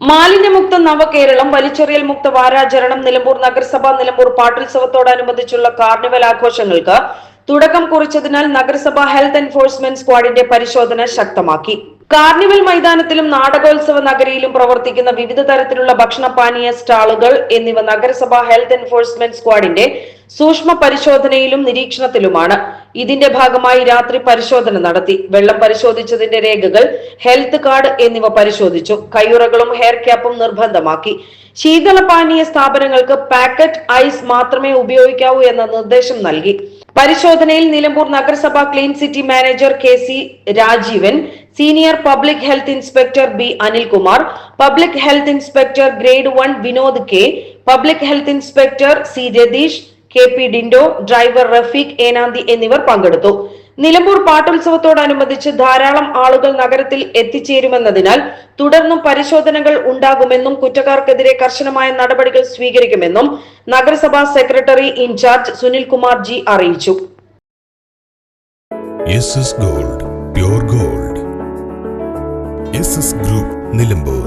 നവകേരളം വലിച്ചെറിയൽ മുക്ത വാരാചരണം നിലമ്പൂർ നഗരസഭ നിലമ്പൂർ പാട്ടുത്സവത്തോടനുബന്ധിച്ചുള്ള കാർണിവൽ ആഘോഷങ്ങൾക്ക് തുടക്കം കുറിച്ചതിനാൽ നഗരസഭ ഹെൽത്ത് എൻഫോഴ്സ്മെന്റ് സ്ക്വാഡിന്റെ പരിശോധന ശക്തമാക്കി. കാർണിവൽ മൈതാനത്തിലും നാടകോത്സവ നഗരിയിലും പ്രവർത്തിക്കുന്ന വിവിധ തരത്തിലുള്ള ഭക്ഷണപാനീയ സ്റ്റാളുകൾ എന്നിവ നഗരസഭ ഹെൽത്ത് എൻഫോഴ്സ്മെന്റ് സ്ക്വാഡിന്റെ സൂക്ഷ്മ പരിശോധനയിലും നിരീക്ഷണത്തിലുമാണ്. ഇതിന്റെ ഭാഗമായി രാത്രി പരിശോധന നടത്തി. വെള്ളം പരിശോധിച്ചതിന്റെ രേഖകൾ ഹെൽത്ത് കാർഡ് എന്നിവ പരിശോധിച്ചു. കയ്യുറകളും ഹെയർ ക്യാപ്പും നിർബന്ധമാക്കി. ശീതളപാനീയ സ്ഥാപനങ്ങൾക്ക് പാക്കറ്റ് ഐസ് മാത്രമേ ഉപയോഗിക്കാവൂ എന്ന നിർദ്ദേശം നൽകി. പരിശോധനയിൽ നിലമ്പൂർ നഗരസഭ clean city manager K C Rajeevan senior public health inspector B Anilkumar public health inspector grade one Vinod K public health inspector C Ratheesh K P Dindo driver Rafeeq Enanthi എന്നിവർ പങ്കെടുത്തു. നിലമ്പൂർ പാട്ടുത്സവത്തോടനുബന്ധിച്ച് ധാരാളം ആളുകൾ നഗരത്തിൽ എത്തിച്ചേരുമെന്നതിനാൽ തുടർന്നും പരിശോധനകൾ ഉണ്ടാകുമെന്നും കുറ്റക്കാർക്കെതിരെ കർശനമായ നടപടികൾ സ്വീകരിക്കുമെന്നും നഗരസഭാ secretary in charge Sunil Kumar G അറിയിച്ചു. Gold gold. ഗ്രൂപ്പ് നിലമ്പൂർ.